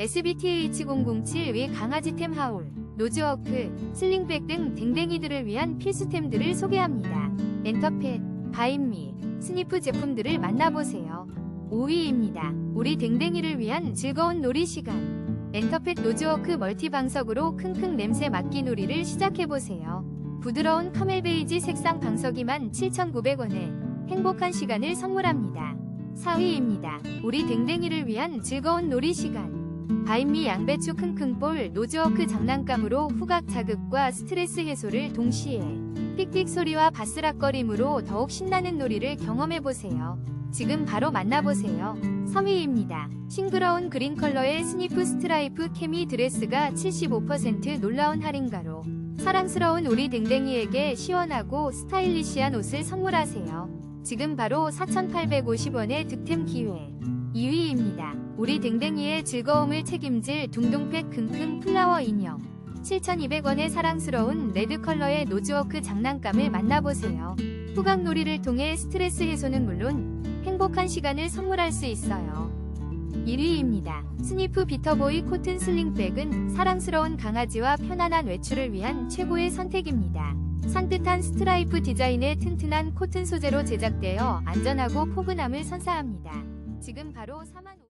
SBTH007의 강아지템 하울, 노즈워크, 슬링백 등 댕댕이들을 위한 필수템들을 소개합니다. 엔터펫, 바인미, 스니프 제품들을 만나보세요. 5위입니다. 우리 댕댕이를 위한 즐거운 놀이 시간. 엔터펫 노즈워크 멀티방석으로 킁킁 냄새 맡기 놀이를 시작해보세요. 부드러운 카멜 베이지 색상 방석이만 7,900원에 행복한 시간을 선물합니다. 4위입니다. 우리 댕댕이를 위한 즐거운 놀이 시간. 바인미 양배추 킁킁볼 노즈워크 장난감으로 후각 자극과 스트레스 해소를 동시에 삑삑 소리와 바스락거림으로 더욱 신나는 놀이를 경험해보세요. 지금 바로 만나보세요. 3위입니다. 싱그러운 그린 컬러의 스니프 스트라이프 케미 드레스가 75% 놀라운 할인가로 사랑스러운 우리 댕댕이에게 시원하고 스타일리시한 옷을 선물하세요. 지금 바로 4,850원의 득템 기회. 2위입니다. 우리 댕댕이의 즐거움을 책임질 둥둥팩 킁킁 플라워 인형. 7,200원의 사랑스러운 레드 컬러의 노즈워크 장난감을 만나보세요. 후각놀이를 통해 스트레스 해소는 물론 행복한 시간을 선물할 수 있어요. 1위입니다. 스니프 비터보이 코튼 슬링백은 사랑스러운 강아지와 편안한 외출을 위한 최고의 선택입니다. 산뜻한 스트라이프 디자인의 튼튼한 코튼 소재로 제작되어 안전하고 포근함을 선사합니다. 지금 바로 4만